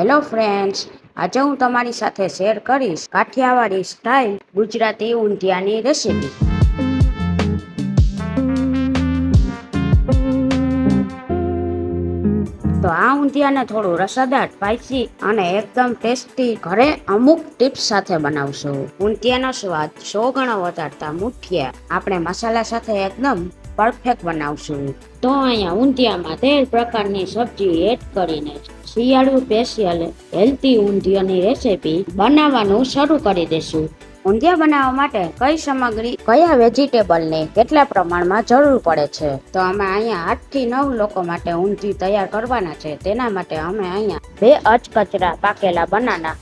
Hello friends આજે હું તમારી સાથે શેર કરીશ કાઠિયાવાડી સ્ટાઇલ ગુજરાતી ઊંધિયાની રેસીપી તો આ ઊંધિયાને થોડું રસાદાર સ્પાઇસી અને એકદમ ટેસ્ટી ઘરે અમુક ટિપ્સ સાથે બનાવશું. ઊંધિયાનો સ્વાદ સો ગણો વધારતા મુઠિયા. આપણે મસાલા સાથે એકદમ પરફેક્ટ બનાવશું. તો અહીંયા ઊંધિયામાં તેર પ્રકારની સબ્જી એડ કરીને શિયાળુ સ્પેશિયલ હેલ્ધી ઊંધિયાની રેસીપી બનાવવાનું શરૂ કરી દેશું ઊંધિયા બનાવવા માટે કઈ સામગ્રી, કયા વેજીટેબલને કેટલા પ્રમાણમાં જરૂર પડે છે? તો અમે અહીંયા આઠથી નવ લોકો માટે ઊંધિયું તૈયાર કરવાના છે. તેના માટે અમે અહીંયા બે અચકચરા પાકેલા બનાના,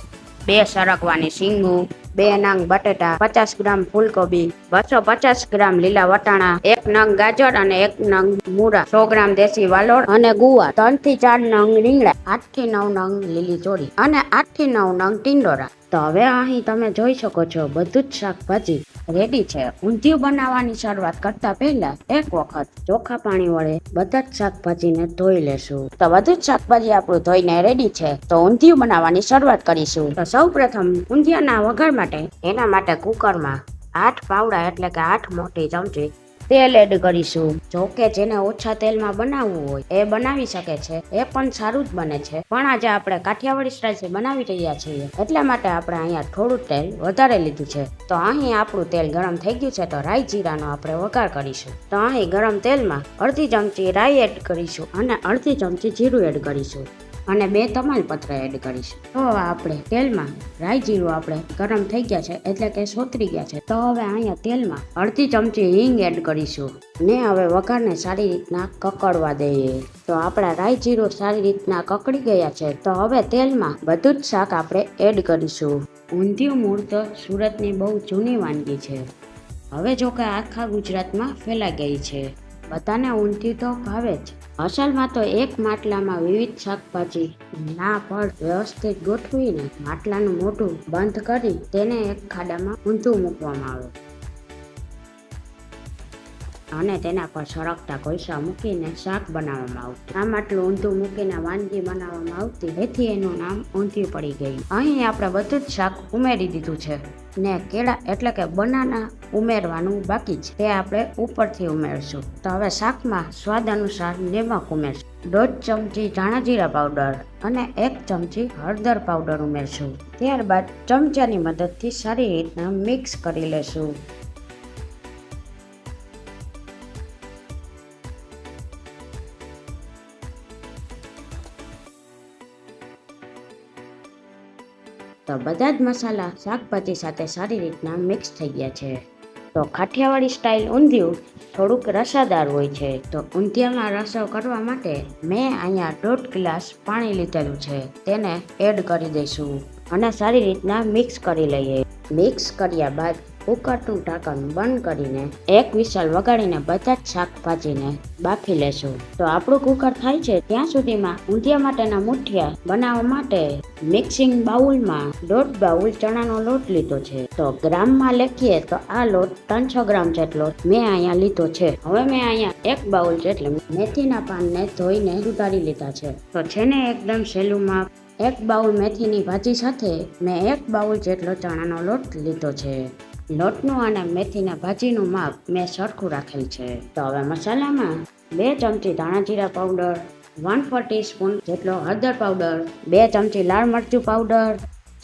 બે સરગવાની શીંગું બે નંગ બટેટા, પચાસ ગ્રામ ફૂલકોબી, બસો પચાસ ગ્રામ લીલા વટાણા, એક નંગ ગાજર અને એક નંગ મૂળા સો ગ્રામ દેશી વાલોડ અને ગુવા ત્રણથી ચાર નંગ રીંગણા આઠથી નવ નંગ લીલી ચોળી અને આઠથી નવ નંગ ટીંડોરા. તો હવે અહીં તમે જોઈ શકો છો, બધું જ શાકભાજી રેડી છે. ઊંધિયું બનાવવાની શરૂઆત કરતા પહેલા એક વખત ચોખા પાણી વડે બધા જ શાકભાજીને ધોઈ લેશું. તો બધું જ શાકભાજી આપણું ધોઈને રેડી છે, તો ઊંધિયું બનાવવાની શરૂઆત કરીશું. તો સૌ પ્રથમ ઊંધિયાના વઘાર માટે એના માટે કુકરમાં આઠ પાવડા એટલે કે આઠ મોટી ચમચી તેલ એડ કરીશું. જો કે જેને ઓછા તેલમાં બનાવવું હોય, એ બનાવી શકે છે. એ પણ સારું જ બને છે. પણ આજે આપણે કાઠિયાવાડી સ્ટાઇલથી બનાવી રહ્યા છીએ. એટલા માટે આપણે અહીંયા થોડું તેલ વધારે લીધું છે. તો અહીં આપણું તેલ ગરમ થઈ ગયું છે, તો રાઈ જીરાનો આપણે વઘાર કરીશું. તો અહીં ગરમ તેલમાં અડધી ચમચી રાઈ એડ કરીશું અને અડધી ચમચી જીરું એડ કરીશું. અને બે તમાલપત્ર એડ કરીશું. તો હવે આપણે તેલમાં રાઈ જીરું આપણે ગરમ થઈ ગયા છે, એટલે કે સોતરી ગયા છે. તો હવે અહીંયા તેલમાં અડધી ચમચી હિંગ એડ કરીશું. ને હવે વઘારને સારી રીતના કકડવા દઈએ. તો આપણા રાઈ જીરું સારી રીતના કકડી ગયા છે. તો હવે તેલમાં બધું જ શાક આપણે એડ કરીશું. ઊંધિયું મૂળ તો સુરતની બહુ જૂની વાનગી છે. હવે જો કે આખા ગુજરાતમાં ફેલાઈ ગઈ છે. બધાને ઊંધી તો ભાવે જ. અસલમાં તો એક માટલામાં વિવિધ શાકભાજી ના પર વ્યવસ્થિત ગોઠવીને માટલાનું મોઢું બંધ કરી તેને એક ખાડામાં ઊંધું મૂકવામાં આવે. અને તેના પર સળગતા કોલસા મૂકીને શાક બનાવવામાં આવતું. આ માટલું ઊંધું મૂકીને વાનગી બનાવવામાં આવતી એથી એનું નામ ઊંધિયું પડી ગયું. અહીં આપણે બધું જ શાક ઉમેરી દીધું છે. ને કેળા એટલે કે બનાના ઉમેરવાનું બાકી છે. તે આપણે ઉપરથી ઉમેરશું. તો હવે શાકમાં સ્વાદ અનુસાર નિમક ઉમેરશું. દોઢ ચમચી ધાણા જીરા પાવડર અને એક ચમચી હળદર પાવડર ઉમેરશું. ત્યારબાદ ચમચાની મદદથી સારી રીતના મિક્સ કરી લેશું. તો બધા જ મસાલા શાકભાજી સાથે સારી રીતના મિક્સ થઈ ગયા છે. તો કાઠિયાવાડી સ્ટાઇલ ઊંધિયું થોડુંક રસાદાર હોય છે. તો ઊંધિયામાં રસો કરવા માટે મેં અહીંયા દોઢ ગ્લાસ પાણી લીધેલું છે. તેને એડ કરી દઈશું અને સારી રીતના મિક્સ કરી લઈએ. મિક્સ કર્યા બાદ કુકરનું ઢાંકણ બંધ કરીને એક વિસલ વગાડીને બધા જ શાકભાજીને બાફી લેશું. તો આપણું કુકર થાય છે ત્યાં સુધીમાં ઊંધિયા માટેના મુઠિયા બનાવવા માટે મિક્સિંગ બાઉલમાં દોઢ બાઉલ ચણાનો લોટ લીધો છે. તો ગ્રામમાં લખીએ તો આ લોટ ત્રણસો ગ્રામ જેટલો મેં અહીંયા લીધો છે. હવે મેં અહીંયા એક બાઉલ જેટલે મેથીના પાનને ધોઈને ઉતારી લીધા છે. તો છે ને એકદમ સહેલું એક બાઉલ મેથીની ભાજી સાથે મેં એક બાઉલ જેટલો ચણાનો લોટ લીધો છે. લોટનું અને મેથીના ભાજીનું માપ મેં સરખું રાખેલ છે. તો હવે મસાલામાં બે ચમચી ધાણા જીરા પાવડર વન ફોર ટીસ્પૂન જેટલો હળદર પાવડર, બે ચમચી લાલ મરચું પાવડર,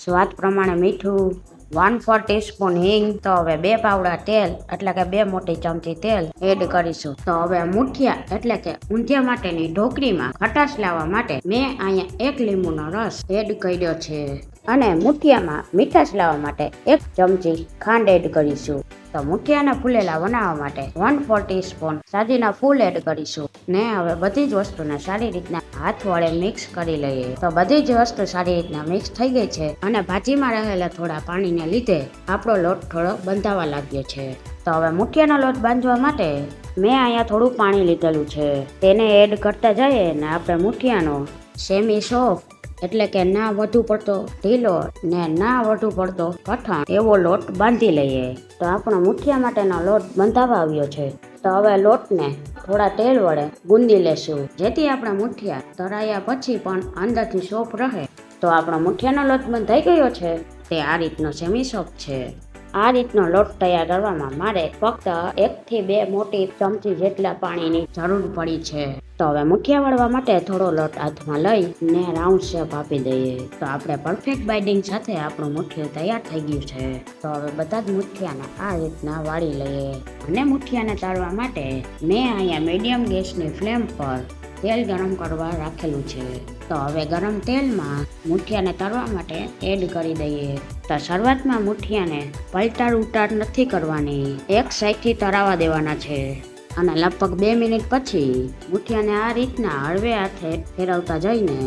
સ્વાદ પ્રમાણે મીઠું વન ફોર ટીસ્પૂન હિંગ. તો હવે બે પાવડા તેલ, એટલે કે બે મોટી ચમચી તેલ એડ કરીશું. તો હવે મુઠિયા, એટલે કે ઊંધિયા માટેની ઢોકરીમાં ખટાશ લાવવા માટે મેં અહીંયા એક લીંબુનો રસ એડ કર્યો છે. અને મુઠિયામાં મીઠાશ લાવવા માટે એક ચમચી ખાંડ એડ કરીશું. તો મુઠિયાના ફૂલેલા બનાવવા માટે વન ફોર ટીસ્પૂન સાજીના ફૂલ એડ કરીશું. ને હવે બધી જ વસ્તુને સારી રીતના હાથ વડે મિક્સ કરી લઈએ. તો બધી જ વસ્તુ સારી રીતના મિક્સ થઈ ગઈ છે અને ભાજીમાં રહેલા થોડા પાણીને લીધે આપણો લોટ થોડો બંધાવા લાગ્યો છે. તો હવે મુઠિયાનો લોટ બાંધવા માટે મેં અહીંયા થોડું પાણી લીધેલું છે. તેને એડ કરતા જઈએ ને આપણે મુઠિયાનો સેમી સોફ્ટ એટલે કે ના વધુ પડતો ઢીલો ને ના વધુ પડતો કઠણ, એવો લોટ બાંધી લઈએ. તો આપણો મુઠિયા માટેનો લોટ બંધાવા આવ્યો છે. તો હવે લોટને થોડા તેલ વડે ગુંદી લેશું. જેથી આપણા મુઠિયા તળાયા પછી પણ અંદરથી સોપ રહે. તો આપણો મુઠિયાનો લોટ બંધાઈ ગયો છે. તે આ રીતનો સેમી સોફ્ટ છે. આ રીતનો લોટ તૈયાર કરવામાં મારે ફક્ત એક થી બે મોટી ચમચી જેટલા પાણીની જરૂર પડી છે. તો હવે મુઠિયા વળવા માટે થોડો લોટ હાથમાં લઈ ને રાઉન્ડ શેપ આપી દઈએ. તો આપણે પરફેક્ટ બાઇડિંગ સાથે આપણું મુઠિયું તૈયાર થઈ ગયું છે. તો હવે બધા જ મુઠિયાને આ રીતના વાળી લઈએ. અને મુઠિયાને તળવા માટે મેં અહીંયા મીડિયમ ગેસની ફ્લેમ પર તેલ ગરમ કરવા રાખેલું છે. તો હવે ગરમ તેલમાં મુઠિયાને તળવા માટે એડ કરી દઈએ. તો શરૂઆતમાં મુઠિયાને પલટાર ઉટાર નથી કરવાની. એક સાઈડથી તળાવવા દેવાના છે. અને લગભગ બે મિનિટ પછી મુઠિયાને આ રીતના હળવે હાથે ફેરવતા જઈને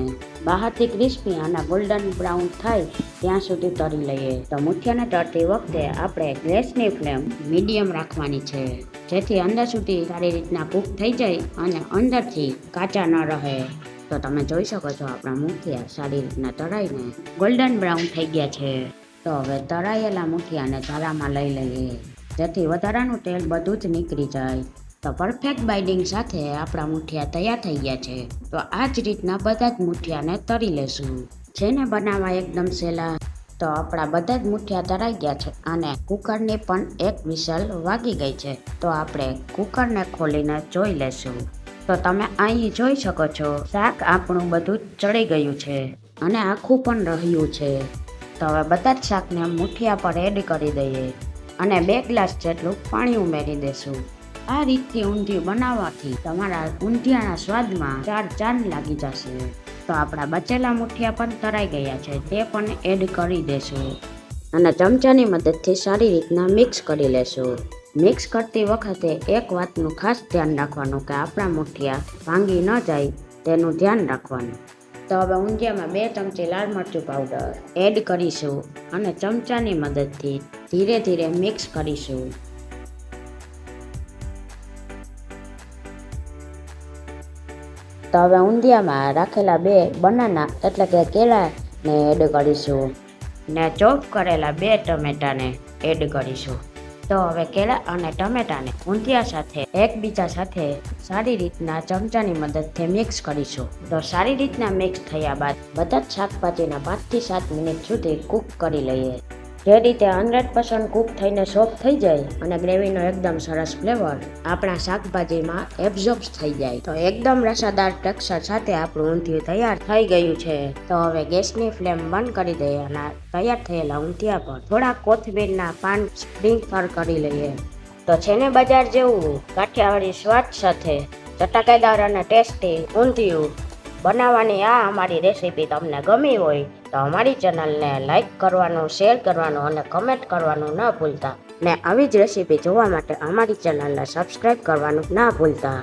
બહારથી ક્રિસ્પી અને ગોલ્ડન બ્રાઉન થાય ત્યાં સુધી તળી લઈએ. તો મુઠિયાને તળતી વખતે આપણે ગેસની ફ્લેમ મીડિયમ રાખવાની છે, જેથી અંદર સુધી સારી રીતના કૂક થઈ જાય અને અંદરથી કાચા ન રહે. તો તમે જોઈ શકો છો આપણા મુઠિયા સારી રીતના તળાઈને ગોલ્ડન બ્રાઉન થઈ ગયા છે. તો હવે તળાયેલા મુઠિયાને ધારામાં લઈ લઈએ, જેથી વધારાનું તેલ બધું જ નીકળી જાય. તો પરફેક્ટ બાઇડિંગ સાથે આપણા મુઠિયા તૈયાર થઈ ગયા છે. તો આ જ રીતના બધા જ મુઠિયાને તળી લેશું. જેને બનાવવા એકદમ સહેલા. તો આપણા બધા જ મુઠિયા તરાઈ ગયા છે અને કુકરની પણ એક વિસલ વાગી ગઈ છે. તો આપણે કુકરને ખોલીને જોઈ લેશું. તો તમે અહીં જોઈ શકો છો, શાક આપણું બધું ચડી ગયું છે અને આખું પણ રહ્યું છે. તો હવે બધા જ શાકને મુઠિયા પર એડ કરી દઈએ અને બે ગ્લાસ જેટલું પાણી ઉમેરી દેશું. આ રીતથી ઊંધિયું બનાવવાથી તમારા ઊંધિયાના સ્વાદમાં ચાર ચાંદ લાગી જશે. તો આપણા બચેલા મુઠિયા પણ તરાઈ ગયા છે, તે પણ એડ કરી દેશું. અને ચમચાની મદદથી સારી રીતના મિક્સ કરી લેશું. મિક્સ કરતી વખતે એક વાતનું ખાસ ધ્યાન રાખવાનું કે આપણા મુઠિયા ભાંગી ન જાય, તેનું ધ્યાન રાખવાનું. તો હવે ઊંધિયામાં બે ચમચી લાલ મરચું પાવડર એડ કરીશું અને ચમચાની મદદથી ધીરે ધીરે મિક્સ કરીશું. તો હવે ઊંધિયામાં રાખેલા બે બનાના એટલે કે કેળાને એડ કરીશું. ને ચોપ કરેલા બે ટમેટાને એડ કરીશું. તો હવે કેળા અને ટમેટાને ઊંધિયા સાથે, એકબીજા સાથે સારી રીતના ચમચાની મદદથી મિક્સ કરીશું. તો સારી રીતના મિક્સ થયા બાદ બધા જ શાકભાજીના પાંચથી સાત મિનિટ સુધી કૂક કરી લઈએ. જે રીતે હંડ્રેડ પર્સન્ટ કૂક થઈને સોફ્ટ થઈ જાય અને ગ્રેવીનો એકદમ સરસ ફ્લેવર આપણા શાકભાજીમાં એબ્ઝોર્બ થઈ જાય. તો એકદમ રસાદાર ટેક્સચર સાથે આપણું ઊંધિયું તૈયાર થઈ ગયું છે. તો હવે ગેસની ફ્લેમ બંધ કરી દઈએ અને તૈયાર થયેલા ઊંધિયા પર થોડા કોથમીરના પાન સ્પ્રિંકલ કરી લઈએ. તો છે ને બજાર જેવું? કાઠિયાવાડી સ્વાદ સાથે ચટાકેદાર અને ટેસ્ટી ઊંધિયું. બનાવવાની આ અમારી રેસીપી તમને ગમી હોય તો અમારી ચેનલને લાઈક કરવાનું શેર કરવાનું અને કમેન્ટ કરવાનું ન ભૂલતા. ને આવી જ રેસીપી જોવા માટે અમારી ચેનલને સબસ્ક્રાઈબ કરવાનું ના ભૂલતા.